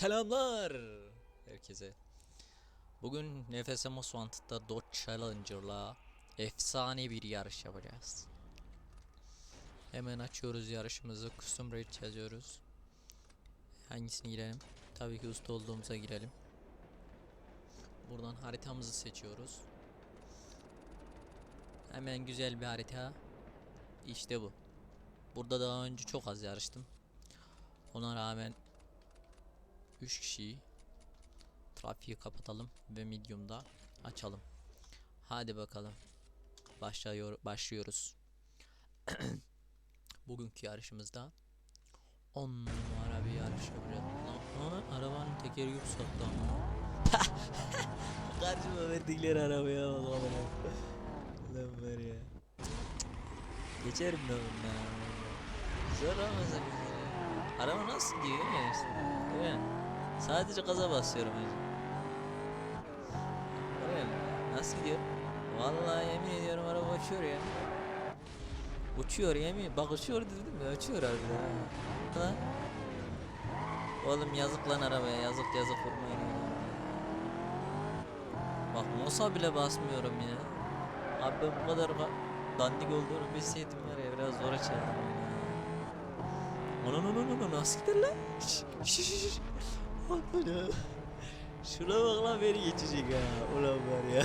Selamlar herkese. Bugün Nefes Emos Wanted'da Dodge Challenger'la efsane bir yarış yapacağız. Hemen açıyoruz yarışımızı. Custom Rate yazıyoruz. Hangisini girelim? Tabii ki usta olduğumuza girelim. Buradan haritamızı seçiyoruz. Hemen güzel bir harita. İşte bu. Burada daha önce çok az yarıştım. Ona rağmen 3 kişiyi trafiği kapatalım ve medium'da açalım. Hadi bakalım. Başlıyor başlıyoruz. Bugünkü yarışımızda 10 numara bir yarış yapacağız. Arabanın tekeri yok sattı ama. Karşıma verdikleri arabaya bak amına. Lan var ya. Geçerim ben bundan. Zor olmasa. Araba nasıl gidiyor ya. Değil mi? Sadece gaza basıyorum hacı. Nasıl gidiyor? Vallahi yemin ediyorum araba uçuyor ya. Uçuyor yemin. Bak uçuyor dedim ya. Uçuyor harbiden ha. Oğlum yazık lan arabaya. Yazık yazık vurmayın ya. Bak Mosa bile basmıyorum ya. Abi ben bu kadar dandik olduğunu bilseydim var ya biraz zor açardım. Ana ana ana ana nasıl gider lan? Şş, şş, şş, şş. Bak bana. Şuna bak lan beni geçecek ha. Ulan var ya.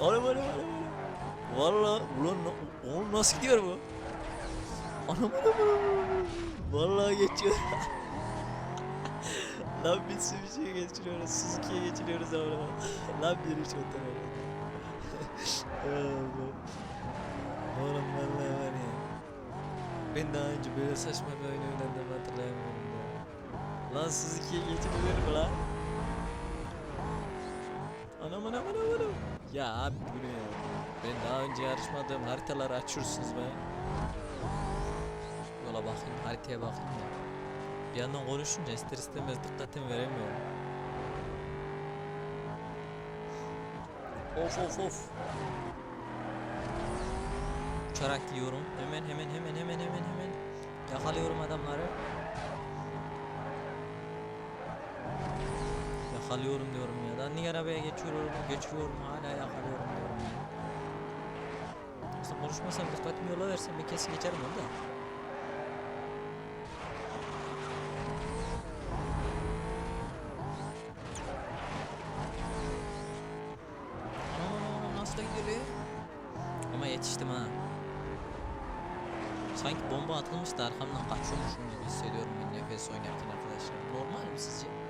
Ana bana bana bana. Valla ulan oğlum nasıl gidiyor bu? Ana bana bana bana. Vallahi geçiyor. lan biz bir şey geçiriyoruz. Suzuki'ye geçiriyoruz ama. lan bir üç motor Oğlum vallahi var ya. Ben daha önce böyle saçma bir oyun oynadığımı hatırlayamıyorum ya. Lan Suzuki'ye geçirilir mi lan? Anam anam anam anam. Ya abi bu ne ya? Ben daha önce yarışmadığım haritaları açıyorsunuz be. Yola bakayım, haritaya bakayım da. Bir yandan konuşunca ister istemez dikkatimi veremiyorum. Of of of. Uçarak gidiyorum. Hemen hemen hemen hemen hemen hemen. Yakalıyorum adamları. Yakalıyorum diyorum ya. Daha niye arabaya geçiyorum, geçiyorum hala yakalıyorum diyorum ya. Aslında konuşmasam dikkatimi yola versem bir kesin geçerim orada. Aa, nasıl da gidiyor? Ama yetiştim ha. Sanki bomba atılmış da arkamdan kaçıyormuşum gibi hissediyorum ben nefes oynarken arkadaşlar. Normal mi sizce?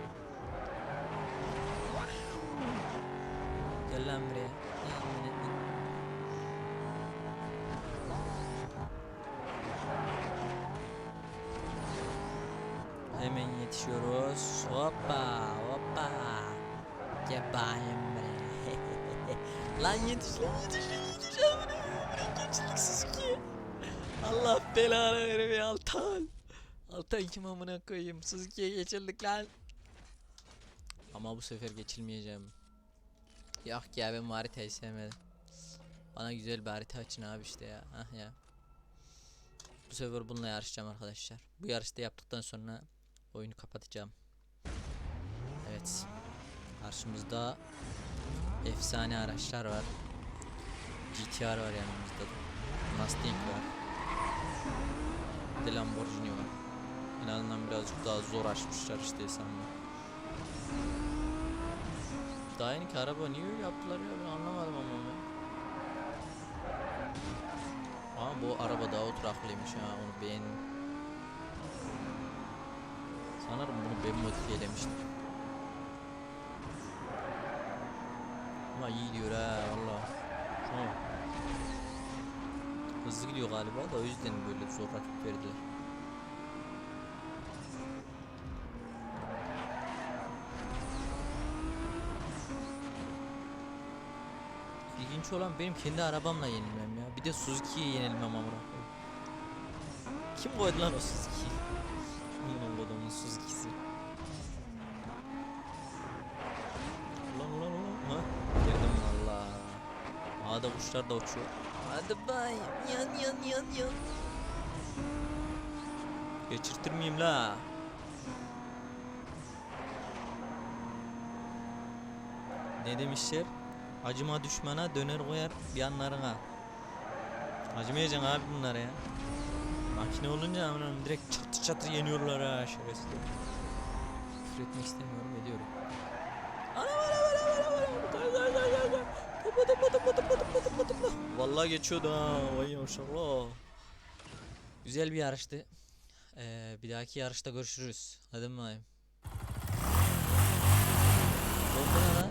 Gel lan buraya. Hemen yetişiyoruz. Hoppa hoppa. Gel bakayım buraya. lan yetiş lan yetiş lan yetiş. Kaçılıksız ki. Allah belanı verme Altan. Altan kim amına koyayım. Suzuki'ye geçirdik lan. Ama bu sefer geçilmeyeceğim. Yok ya ben bu haritayı sevmedim. Bana güzel bir harita açın abi işte ya. Hah ya. Bu sefer bununla yarışacağım arkadaşlar. Bu yarışta yaptıktan sonra oyunu kapatacağım. Evet. Karşımızda efsane araçlar var. GTR var yanımızda da. Mustang var. Bir Lamborghini var. En birazcık daha zor açmışlar işte sanırım. Daha yeni araba niye öyle yaptılar ya ben anlamadım ama ben. Ama bu araba daha oturaklıymış ha onu beğendim. Sanırım bunu ben modifiyelemiştim. Ama iyi diyor ha valla. Hızlı gidiyor galiba da o yüzden böyle zor rakip verdiler. ilginç olan benim kendi arabamla yenilmem ya. Bir de Suzuki'ye yenilmem amına koyayım. Kim koydu lan o Suzuki'yi? Kimin o adamın Suzuki'si? Ulan ulan ulan ha? Girdim valla. Ağda kuşlar da uçuyor. Hadi bay yan yan yan yan. Geçirtir miyim la? Ne demişler? Acıma düşmana döner koyar yanlarına. Acımayacaksın abi bunlara ya. Makine olunca aman direkt çatır çatır yeniyorlar ha şerefsiz. Küfür etmek istemiyorum ediyorum. Ana ana ana ana ana. Gel gel gel gel gel. Tıpla tıpla tıpla tıpla tıpla tıpla tıpla. Vallahi geçiyordu ha. Vay maşallah. Güzel bir yarıştı. Ee, bir dahaki yarışta görüşürüz. Hadi bakayım. Bomba ne lan?